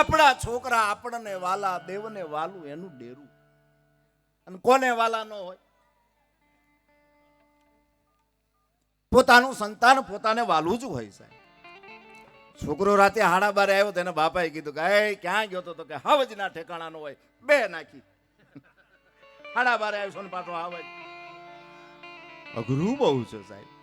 આપણા છોકરા આપણને વાલા, દેવને વાલું એનું ડેરું. અને કોને વાલા ન હોય? પોતાનું સંતાન પોતાને વાલું જ હોય સાહેબ. છોકરો રાતે હાડા બારે આવ્યો તેને બાપાએ કીધું કે, એ, ક્યાં ગયો તો? કે હવજ ના ઠેકાણા નો હોય. બે નાખી. હાડા બારે આવ્યો ને પાછો હવજ અઘરું બહુ છે સાહેબ.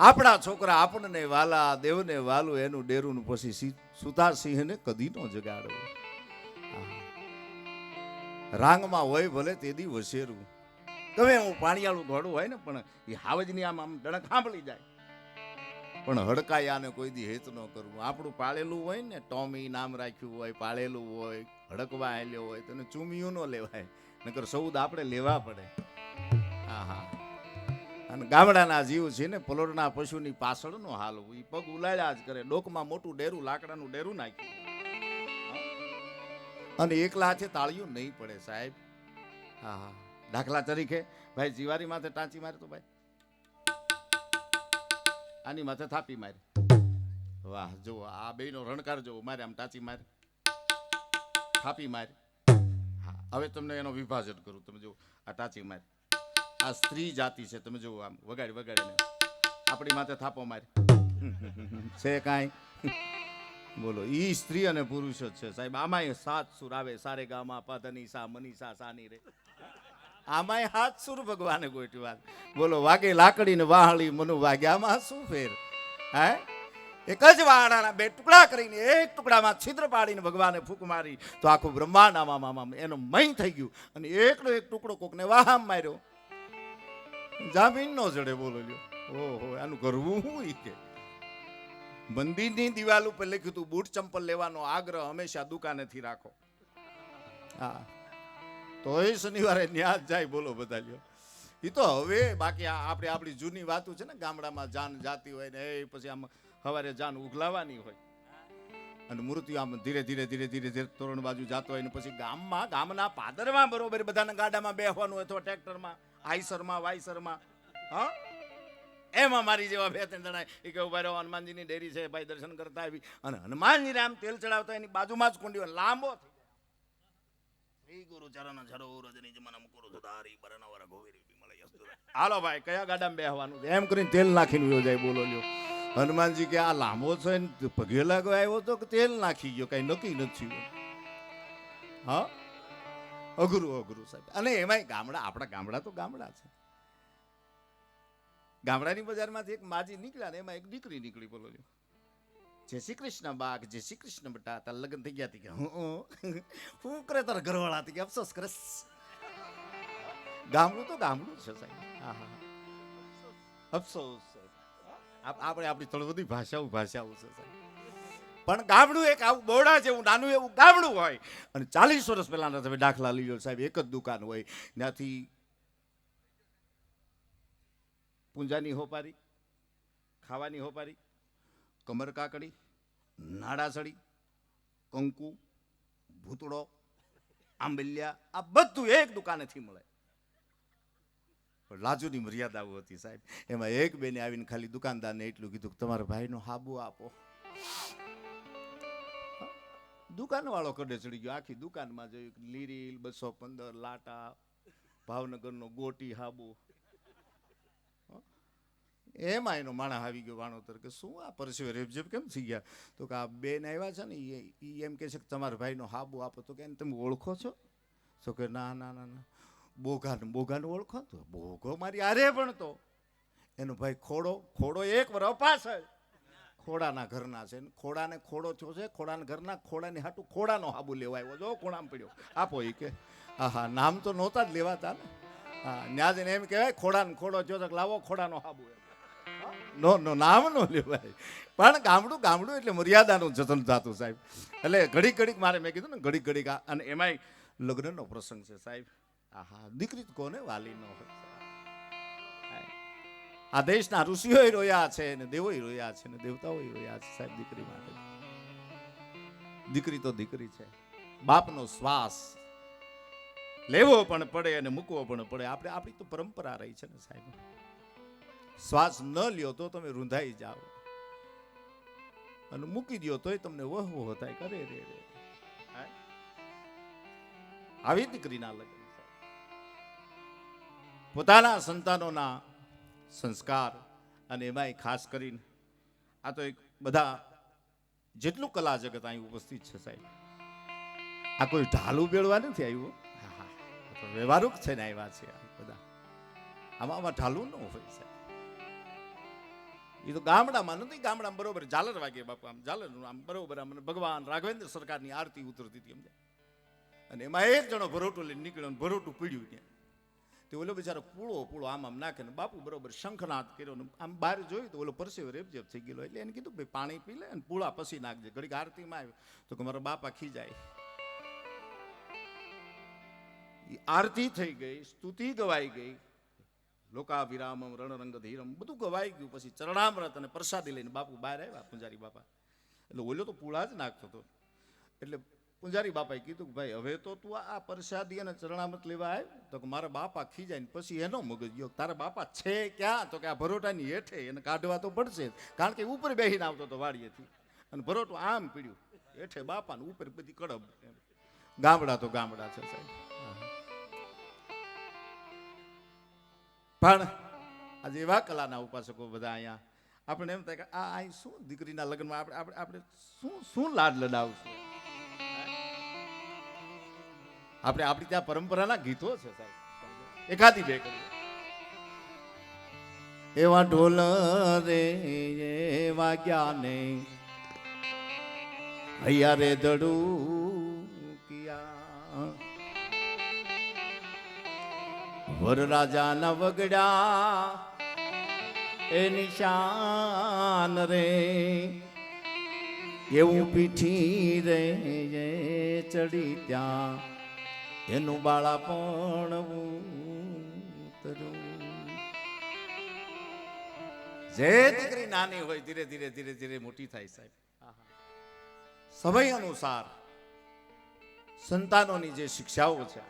આપણા છોકરા આપણને વાલા, દેવને વાલું, એનું ડેરું પછી સી- સિંહને કદી નો જગાડવું. રાંગમાં હોય ભલે તેદી વસેરું તમે હું પાણીયાળું ઘોડું હોય ને, પણ એ હાવજની આમ આમ ડણક સાંભળી જાય. પણ હડકાયાને કોઈ દી હેત ન કરવું. આપણું પાળેલું હોય ને, ટોમી નામ રાખ્યું હોય, પાળેલું હોય, હડકવા આવેલો હોય તો એને ચૂમિયું ન લેવાય. નકર સૌદ આપણે લેવા પડે. આહા. અને ગામડાના જીવ છે ને પલોરના પશુની પાછળનો હાલ એ પગ ઉલાળ્યા જ કરે. ડોકમાં મોટું ડેરું, લાકડાનું ડેરું નાખ્યું. અને એકલા હાથે તાળિયું નહીં પડે સાહેબ. હા હા. દાખલા તરીકે, ભાઈ જીવારી માથે ટાંચી મારે તો ભાઈ. આની માથે થાપી મારે. વાહ જો આ બેયનો રણકાર જો મારે આમ ટાંચી મારે. થાપી મારે. હવે તમને એનો વિભાજન કરું. તમે જો આ ટાંચી મારે. આ સ્ત્રી જાતિ છે તમે જુઓ આમ વગાડી વગાડીને. આપણી માથે થાપો મારે. છે કાંઈ? બોલો ઈ સ્ત્રી અને પુરુષ જ છે સાહેબ. આમાંય સાત સુર આવે સારે ગામા પાધની સા મનીષા સાની રે. આમાંય હાથ સુર ભગવાને ગોઠવી વાત બોલો વાગે લાકડી ને વાહળી મનુ વાગ્યામાં શું ફેર? હે? એક જ વાહડાના બે ટુકડા કરીને એક ટુકડામાં છિદ્ર પાડીને ભગવાને ફૂંક મારી. તો આખું બ્રહ્માંડ આમાં આમ આમ. એનો મય થઈ ગયું. અને એકનો એક ટુકડો કોકને વાહામ માર્યો. જામીન નો જડે બોલો લ્યો ઓહો, આનું કરવું શું કે? મંદિરની દિવાલ ઉપર લખ્યું હતું બૂટ ચંપલ લેવાનો આગ્રહ હંમેશા દુકાનેથી રાખો. હા. તોય શનિવારે ન્યા જાય, બોલો બધા લ્યો એ તો હવે બાકી આપણે આપણી જૂની વાતો છે ને, ગામડામાં જાન જાતી હોય ને, એ પછી આમ સવારે જાન ઉઘલાવાની હોય. અને મૃત્યુ આમ ધીરે ધીરે ધીરે ધીરે ધીરે તોરણ બાજુ જાતો હોય ને, પછી ગામમાં ગામના પાદરમાં બરોબર બધાના ગાડામાં બેસવાનું હોય અથવા ટ્રેક્ટરમાં. આઈસરમાં શર્મા હા? એમાં મારી જેવા બે ત્રણ જણા એ કે ઊભા રહ્યો હનુમાનજીની ડેરી છે ભાઈ દર્શન કરતા આવી. અને હનુમાનજીને આમ તેલ ચડાવતા એની બાજુમાં જ કુંડી લાંબો થઈ. ગુરુ ચરણ ઝરો રજની જમન મુકુરુ સુધારી બરનવર ગોવિરી વિમલ યસુ હાલો ભાઈ કયા ગાડામાં બેહવાનું છે? એમ કરીને તેલ નાખીને યોજાય બોલો લ્યો. હનુમાનજી કે આ લાંબો છે ને પગે લાગો આવ્યો તો કે તેલ નાખી ગયો? કઈ નક્કી નથી હા? અઘરું અઘરું સાહેબ. અને એમાંય ગામડા, આપણા ગામડા તો ગામડા છે. ગામડાની બજારમાંથી એક માજી નીકળ્યા ને એમાં એક દીકરી નીકળી બોલો લ્યો. જય શ્રી કૃષ્ણ બાગ, જય શ્રી કૃષ્ણ બટા, તાર લગ્ન થઈ ગયા હતી કે? હું હું. કરે તાર ઘરવાળા હતી કે? અફસોસ કરે ગામડું તો ગામડું છે સાહેબ. હા હા અફસોસ. આપણે આપણી થોડી બધી ભાષાઓ ભાષાઓ છે સાહેબ. પણ ગામડું એક આવું બોડા જેવું, નાનું એવું ગામડું હોય. અને ચાલીસ વર્ષ પહેલાના તમે દાખલા લીધો સાહેબ, એક જ દુકાન હોય. ત્યાંથી પૂંજાની હોપારી, ખાવાની હોપારી, કમર કાકડી, નાડાસળી, કંકુ ભૂતળો આંબલિયા, આ બધું એક દુકાનેથી મળે. લાજુની મર્યાદાઓ હતી સાહેબ. એમાં એક બેને આવીને ખાલી દુકાનદારને એટલું કીધું કે તમારા ભાઈનો હાબુ આપો. દુકાનવાળો કડે ચડી ગયો. આખી દુકાનમાં જોયું કે લીરીલ, બસો પંદર લાટા, ભાવનગરનો ગોટી હાબુ. એમાં એનો માણસ આવી ગયો વાણોતર કે શું આ પરસેવે રેપઝેપ કેમ થઈ ગયા? તો કે આ બેન આવ્યા છે ને એ એમ કહે છે કે તમારા ભાઈનો હાબુ આપો. તો કે તમે ઓળખો છો? તો કે ના ના ના ના. બોગાને બોગાને ઓળખો તો? બોગો મારી આરે પણ તો એનો ભાઈ ખોડો ખોડો એક વર પાછળ ખોડાના ઘરના છે. ખોડાને ખોડો થયો છે. ખોડાના ઘરના ખોડાની હાટું ખોડાનો હાબુ લેવા જો ખોડામાં પડ્યો. આપો એ કે. હા નામ તો નહોતા જ લેવાતા ને. હા ન્યા જઈને એમ કહેવાય, ખોડાને ખોડો થયો છે, લાવો ખોડાનો હાબુ નો નો, નામ નો લેવાય. પણ ગામડું ગામડું એટલે મર્યાદાનું જતન થતું સાહેબ. એટલે ઘડીક ઘડીક મારે મેં કીધું ને, ઘડીક ઘડીક અને એમાંય લગ્નનો પ્રસંગ છે સાહેબ. આહા, દીકરી કોને વાલી ન હોય? આ દેશના ઋષિઓય રોયા છે ને દેવોય રોયા છે ને દેવતાઓય રોયા છે સાહેબ દીકરી માટે. દીકરી તો દીકરી છે. બાપનો શ્વાસ લેવો પણ પડે અને મૂકવો પણ પડે. આપણે, આપણી તો પરંપરા રહી છે ને સાહેબ. શ્વાસ ન લ્યો તો તમે રૂંધાઈ જાઓ. અને મૂકી દ્યો તોય તમને વહ વહ થાય. કરે રે રે? આવી દીકરીના લગ્ન. પોતાના સંતાનોના સંસ્કાર અને એમાંય ખાસ કરીને આ તો એક બધા જેટલું કલા જગત અહીં ઉપસ્થિત છે સાહેબ. આ કોઈ ઢાલું બેળવા નથી આવ્યું. વ્યવહારુક છે ને આવ્યા છે બધા. આમાં આમાં ઢાલું ન હોય સાહેબ. એ તો ગામડામાં નથી, ગામડામાં બરોબર ઝાલર વાગે બાપુ આમ, ઝાલર આમ બરોબર આમ ભગવાન રાઘવેન્દ્ર સરકારની આરતી ઉતરતી હતી સમજ્યા અને એમાં એક જણો ભરોટું લઈને નીકળ્યો ભરોટું પીડ્યું ત્યાં. તે ઓલો બિચારો પૂળો પૂળો આમ આમ નાખે ને બાપુ બરોબર શંખનાદ કર્યો ને આમ બહાર જોયું તો ઓલો પરસેવો રેપજેપ થઈ ગયેલો. એટલે એને કીધું, ભાઈ પાણી પી લે અને પૂળા પછી નાખજે. ઘડીક આરતીમાં આવ્યો. તો કે, મારા બાપા ખીજાય. આરતી થઈ ગઈ, સ્તુતિ ગવાઈ ગઈ. લોકા વિરામ રણરંગ ધીરમ બધું ગવાઈ ગયું. પછી ચરણામૃત અને પ્રસાદી લઈને બાપુ બહાર આવ્યા, પૂંજારી બાપા. એટલે ઓલો તો પૂળા જ નાખતો હતો. એટલે પૂંજારી બાપાએ કીધું કે, ભાઈ, હવે તો તું આ પ્રસાદી અને ચરણામત લેવા આવ્યો તો કે, મારા બાપા ખીજાય ને પછી એનો મગજ ગયો. તારા બાપા છે ક્યાં? તો કે, આ ભરોટાની હેઠે એને કાઢવા તો પડશે કારણ કે ઉપર બેહીને આવતો હતો વાડીએથી. અને ભરોટું આમ પીડ્યું. હેઠે બાપા ને ઉપર બધી કડબ. ગામડા તો ગામડા છે સાહેબ. પણ આજે એવા કલાના ઉપાસકો બધા અહીંયા. આપણે એમ થાય કે, આ અહીં શું દીકરીના લગ્નમાં આપણે આપણે આપણે શું શું લાડ લડાવશું? આપણે આપણી ત્યાં પરંપરાના ગીતો છે સાહેબ. એકાદી બે કરી એવા ઢોલ રે, એવા જ્ઞાને હૈયા રે દડું કિયા વરરાજાના વગડા એ નિશાન રે. એવું પીઠી રે ચડી ત્યાં. એનું બાળા પણ જે દીકરી નાની હોય, ધીરે ધીરે ધીરે ધીરે મોટી થાય સાહેબ. સમય અનુસાર સંતાનોની જે શિક્ષાઓ છે,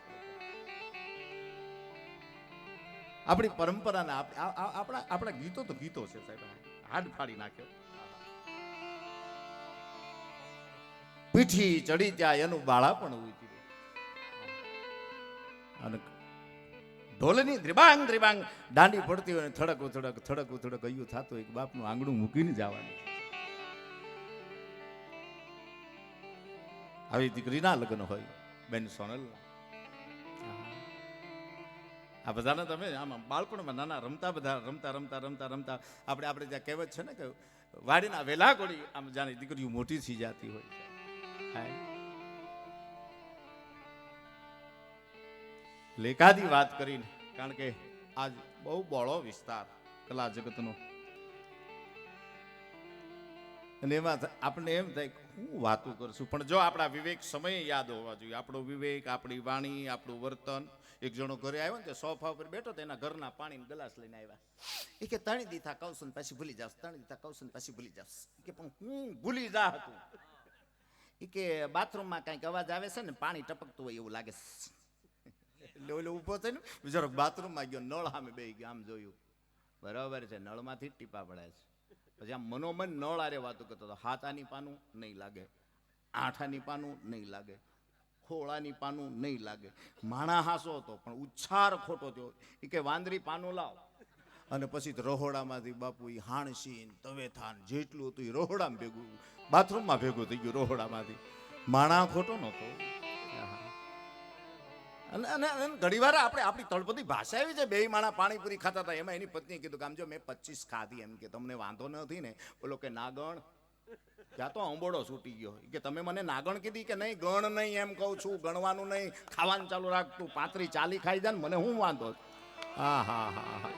આપણી પરંપરાને આપણા આપણા ગીતો તો ગીતો છે સાહેબ. હાડ ફાડી નાખ્યો. પીઠી ચડી ત્યાં એનું બાળા પણ ઉચી અને ઢોલની દ્રિબાંગ દ્રિબાંગ દાંડી પડતી હોય થડક થડક થડક થડક, અયું થતું એક બાપનું આંગણું મૂકીને જવાનું આવી દીકરીના લગ્ન હોય, બેન સોનલ. આ બધાને તમે આમ બાળપણમાં નાના રમતા બધા, રમતા રમતા રમતા રમતા. આપણે આપણે ત્યાં કહેવત છે ને કે વાડીના વેલા કોડી આમ જાણે દીકરીઓ મોટી થઈ જતી હોય હા. લેખાદી વાત કરીને, કારણ કે આજ બહુ બોળો વિસ્તાર કલા જગતનો. અને એમાં આપણને એમ થાય હું વાતો કરશું. પણ જો આપણા વિવેક સમય યાદ હોવા જોઈએ. આપણો વિવેક, આપણી વાણી, આપણું વર્તન. એક જણો ઘરે આવ્યો ને સોફા ઉપર બેઠો તો એના ઘરના પાણીનો ગ્લાસ લઈને આવ્યા. એ કે, તણી દીથા કૌશન પછી ભૂલી જાવ ત્રણ દીથા કૌશન પછી ભૂલી જાવ કે, પણ હું ભૂલી જા હતું. એ કે, બાથરૂમમાં કાંઈક અવાજ આવે છે ને, પાણી ટપકતું હોય એવું લાગે છે. એટલે ઓલો ઊભો થઈને બિચારો બાથરૂમમાં ગયો, નળ સામે બે ગયો, આમ જોયું. બરાબર છે, નળમાંથી જ ટીપા પડે છે. પછી આમ મનોમન નળ આરે વાતો કરતો હતો. હાથાની પાનું નહીં લાગે, આઠાની પાનું નહીં લાગે, ખોળાની પાનું નહીં લાગે. માણા હાસો હતો, પણ ઉચ્છાર ખોટો થયો. એ કે વાંદરી પાનું લાવ. અને પછી રહોડામાંથી બાપુ એ હાણસીન તવેથાન જેટલું હતું એ રહોડામાં ભેગું બાથરૂમમાં ભેગું થઈ ગયું રહોડામાંથી. માણા ખોટો નહોતો. અને અને ઘણીવાર આપણે આપણી તળપદી ભાષા એવી છે બે માણા પાણીપુરી ખાતા હતા. એમાં એની પત્નીએ કીધું કે, આમ જો મેં પચીસ ખાધી. એમ કે, તમને વાંધો નથી ને? બોલો કે, નાગણ. ત્યાં તો અંબોડો છૂટી ગયો. કે, તમે મને નાગણ કીધી કે નહીં? ગણ નહીં, એમ કહું છું. ગણવાનું નહીં. ખાવાનું ચાલુ રાખતું પાંત્રી ચાલી ખાઈ જાય મને હું વાંધો? હા હા હા હા.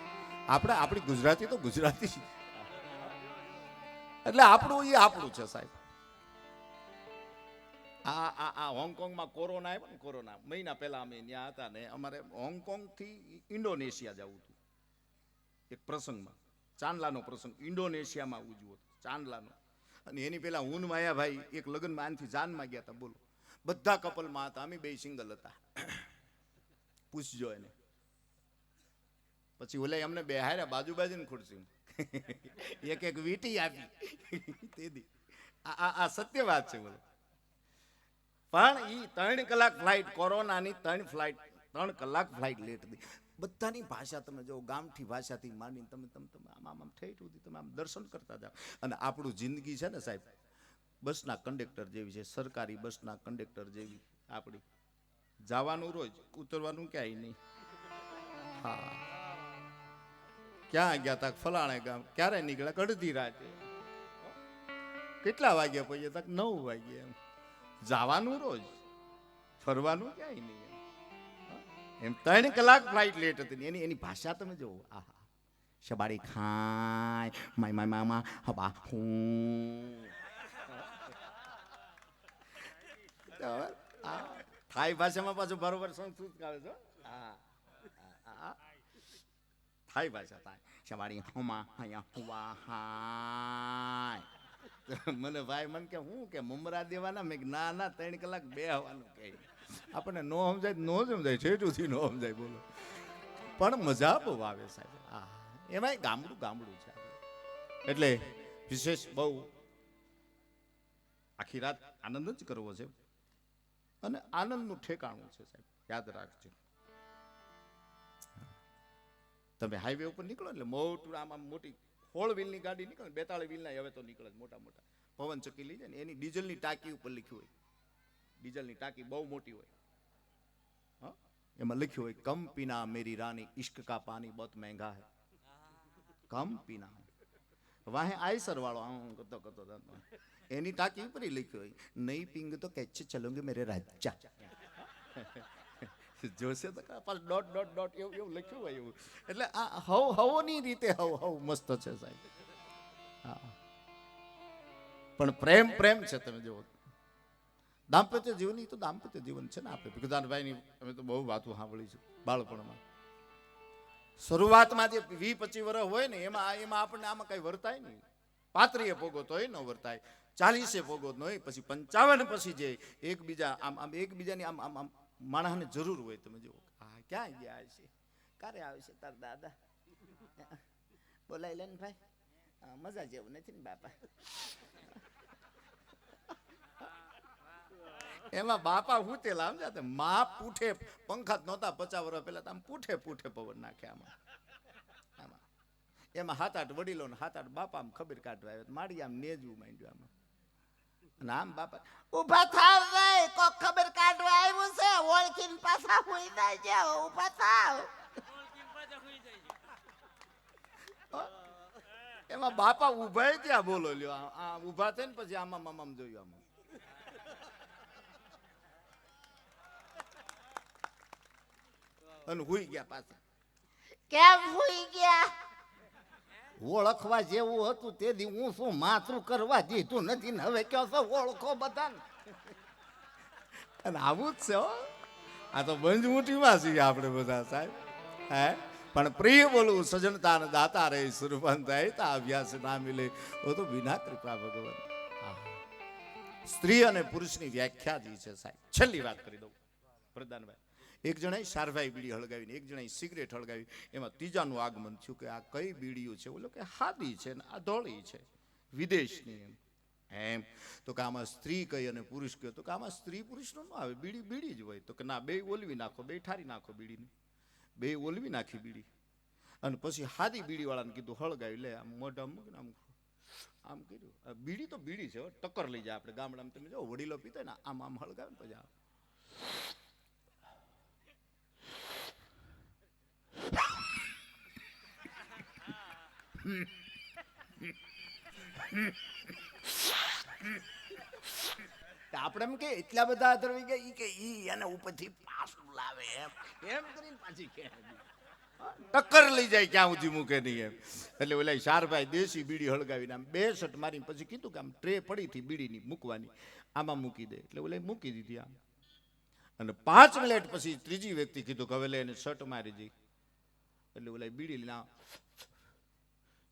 આપણે આપણી ગુજરાતી તો ગુજરાતી. એટલે આપણું એ આપણું છે સાહેબ. આ આ આ હોંગકોંગમાં કોરોના આવ્યો ને કોરોના. મહિના પહેલા અમે ત્યાં હતા ને અમારે હોંગકોંગથી ઇન્ડોનેશિયા જવું હતું. એક પ્રસંગમાં. ચાંદલાનો પ્રસંગ. ઇન્ડોનેશિયામાં ઉજવો હતો. ચાંદલાનો. અને એની પહેલા હું માયાભાઈ એક લગ્નમાં આનથી જાનમાં ગયા હતા. બોલો. બધા કપલમાં હતા. અમે બે સિંગલ હતા. પૂછજો એને. પછી ઓલે અમને બે હાર્યા બાજુ બાજુની ખુરશી એક એક વીટી આપી. તે આ- આ સત્ય વાત છે બોલો. પણ એ ત્રણ કલાક ફ્લાઇટ કોરોનાની ત્રણ ફ્લાઇટ ત્રણ કલાક ફ્લાઇટ લેટ હતી. બધાની ભાષા તમે જો ગામઠી ભાષાથી માંડીને તમે તમે તમે આમ આમ આમ ઠેઠ સુધી તમે આમ દર્શન કરતા જાઓ. અને આપણું જિંદગી છે ને સાહેબ, બસના કંડક્ટર જેવી છે, સરકારી બસના કંડક્ટર જેવી આપણી. જવાનું રોજ, ઉતરવાનું ક્યાંય નહીં. હા. ક્યાં ગયા તા? ફલાણે ગામ. ક્યારે નીકળ્યા? અડધી રાતે. કેટલા વાગ્યા પછી તક નવ વાગ્યા એમ. જવાનું રોજ. ફરવાનું ક્યાંય નહીં એમ. ત્રણ કલાક ફ્લાઇટ લેટ હતી એની એની ભાષા તમે જુઓ. આહા. શબાડી ખાય, માય માય મામા હબા હું. થાઈ ભાષામાં પાછું બરોબર સંસ્કૃત ગાવે છો થાય ભાષા થાય. શબાડી હુમા અહીંયા હુવા હાય. મને ભાઈ મને કે, હું કે મુમરા દેવાના? મેં ના ના, ત્રણ કલાક બે આવવાનું કે. આપણને નો સમજાય નો સમજાય, છેટુંથી નો સમજાય, બોલો. પણ મજા બહુ આવે સાહેબ. હા એમાંય ગામડું ગામડું છે એટલે વિશેષ બહુ આખી રાત આનંદ જ કરવો છે. અને આનંદનું ઠેકાણું છે સાહેબ. યાદ રાખજો. તમે હાઈવે ઉપર નીકળો એટલે મોટું આમ આમ મોટી ફોર વ્હીલની ગાડી નીકળે બેતાળી વ્હીલના હવે તો નીકળે મોટા મોટા. પવન ચક્કી લઈ જાય ને, એની ડીઝલની ટાંકી ઉપર લખ્યું હોય. ડીઝલની ટાંકી બહુ મોટી હોય. એમાં લખ્યું હોય, કમ પીના મેરી રાની ઇશ્ક કા પાની બહુ મહેંગા હે. કમ પીના વાહે આયસર વાળો, આમ કરતો કરતો એની ટાંકી ઉપર લખ્યું હોય, નહીં પીંગ તો કેચ ચલોંગે મેરે રાજા. જોશે તો ડોટ ડોટ ડોટ એવું એવું લખ્યું હોય એવું. એટલે આ હવ, હવોની રીતે હવ હવ મસ્ત છે સાહેબ. હા. પણ પ્રેમ પ્રેમ છે તમે જુઓ. દાંપત્ય જીવન તો દાંપત્ય જીવન છે ને આપણે ભીખદાનભાઈની અમે તો બહુ વાતો સાંભળી છે બાળપણમાં. શરૂઆતમાં જે વી પચી વર્ષ હોય ને એમાં એમાં આપણને આમાં કઈ વર્તાય નહીં. પાત્રીએ ભોગો તો ન વર્તાય. ચાલીસે ભોગો ન હોય, પછી પંચાવન પછી જે એકબીજા, આમ આમ એકબીજાની આમ આમ આમ માણસને જરૂર હોય તમે જુઓ હા, ક્યાં ગયા છે ક્યારે આવે છે તાર દાદા? બોલાય લે ને ભાઈ. મજા જેવું નથી ને બાપા. એમાં બાપા હુતેલા સમજાતે મા પૂઠે પંખા જ નહોતા પચાસ વર્ષ પહેલા તો આમ પૂઠે પૂઠે પવન નાખે આમાં. આમાં. એમાં હાથ આઠ વડીલો ને હાથ આઠ બાપા આમ ખબર કાઢવા આવ્યો. માડી આમ નેજવું માંડ્યું આમાં. અને આમ બાપા ઊભા થાવ ભાઈ કોક ખબર કાઢવા આવ્યું છે ઓળખીને પાછા હોઈ જાય છે ઊભા થાવ એમાં બાપા ઊભા ત્યાં બોલો લ્યો આ- ઊભા ઊભા થઈને પછી આમાં આમ જોયું આમાં અને હુઈ ગયા પાછા કેમ હુઈ ગયા ઓળખવા જેવું હતું તે દી હું શું માથું કરવા દીધું નથી ને હવે કયો છો? ઓળખો બધાને. અને આવું જ છે હો. આ તો બંજમુઠીમાં છીએ આપણે બધા સાહેબ. હે? પણ પ્રિય બોલું સજનતા ને દાતા રે સુરપંત તા અભ્યાસ ના મિલે. ઓ તો વિના કૃપા ભગવાન. સ્ત્રી અને પુરુષની વ્યાખ્યા જી છે સાહેબ. છેલ્લી વાત કરી દઉં. પ્રધાનભાઈ. એક જણાએ શારભાઈ બીડી હળગાવીને, એક જણાએ સિગરેટ હળગાવી, એમાં ત્રીજાનું આગમન થયું કે આ કઈ બીડીઓ છે? ઓલો કે હાદી છે ને આ ધોળી છે, વિદેશની એમ. એમ. તો કે આમાં સ્ત્રી કઈ અને પુરુષ કયો? તો કે આમાં સ્ત્રી પુરુષનો ન આવે, બીડી બીડી જ હોય. તો કે ના, બે ઓલવી નાખો, બે ઠારી નાખો બીડીને. બે ઓલવી નાખી બીડી. અને પછી હાદી બીડીવાળાને કીધું, હળગાવી, લે, આમ મોઢા મૂકીને આમ આમ કર્યું. બીડી તો બીડી છે ટક્કર લઈ જાય આપણે ગામડામાં. તમે જો, વડીલો પીતા ને, આમ આમ હળગાવે ને પછી આપણે એમ કે એટલા બધા ગયા, ઈ કે ઈ અને ઉપરથી પાછું લાવે એમ. એમ કરીને પાછી કે. ટક્કર લઈ જાય ક્યાં સુધી મૂકે નહીં એમ. એટલે ઓલા શારભાઈ દેશી બીડી હળગાવીને આમ બે શટ મારી પછી કીધું કે આમ ટ્રે પડી હતી બીડીની મૂકવાની, આમાં મૂકી દે. એટલે ઓલા મૂકી દીધી આમ. અને પાંચ મિનિટ પછી ત્રીજી વ્યક્તિ કીધું કે હવે લઈને શર્ટ મારી જઈ એટલે ઓલા બીડી આમ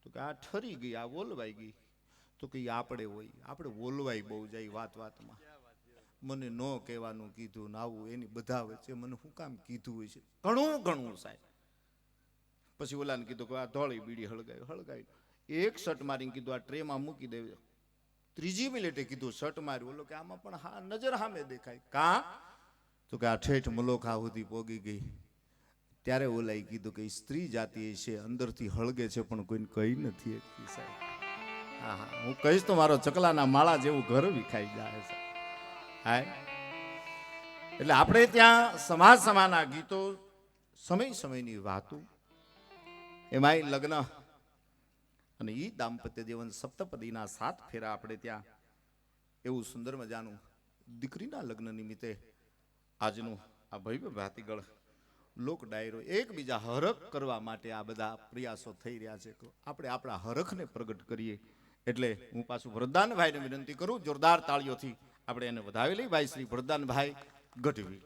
તો કે આ ઠરી ગઈ, આ બોલવાઈ ગઈ. તો કે આપણે હોય, આપણે બોલવાઈ બહુ જાય વાત વાતમાં. મને ન કહેવાનું કીધું ને આવું, એની બધા વચ્ચે મને શું કામ કીધું હોય છે? ઘણું ઘણું સાહેબ. પછી ઓલાને કીધું કે આ ધોળી બીડી હળગાવી હળગાવી. એક શર્ટ મારીને કીધું, આ ટ્રેમાં મૂકી દેજો ત્રીજી મિનિટે કીધું, શર્ટ માર્યું ઓલો કે આમાં પણ હા, નજર સામે દેખાય. કા? તો કે આ ઠેઠ મુલોખા સુધી પોગી ગઈ. ત્યારે ઓલાએ કીધું કે સ્ત્રી જાતિ છે, અંદરથી હળગે છે, પણ કોઈને કહી નથી શકતી, સાહેબ. હા હા, હું કહીશ તો મારો ચકલાના માળા જેવું ઘર વિખાઈ જાય છે હા. એટલે આપણે ત્યાં સમાજ સમાના ગીતો સમય સમયની વાતો, એમાંય લગ્ન અને ઈ દાંપત્ય જીવન સપ્તપદીના સાત ફેરા આપણે ત્યાં એવું સુંદર મજાનું દીકરીના લગ્ન નિમિત્તે આજનું આ ભવ્ય ભાતીગળ લોક ડાયરો એકબીજા હરખ કરવા માટે આ બધા પ્રયાસો થઈ રહ્યા છે. આપણે આપણા હરખને પ્રગટ કરીએ. એટલે હું પાછું વરદાનભાઈને વિનંતી કરું, જોરદાર તાળીઓથી આપણે એને વધાવી લઈ. ભાઈ શ્રી વરદાનભાઈ ગઢવી.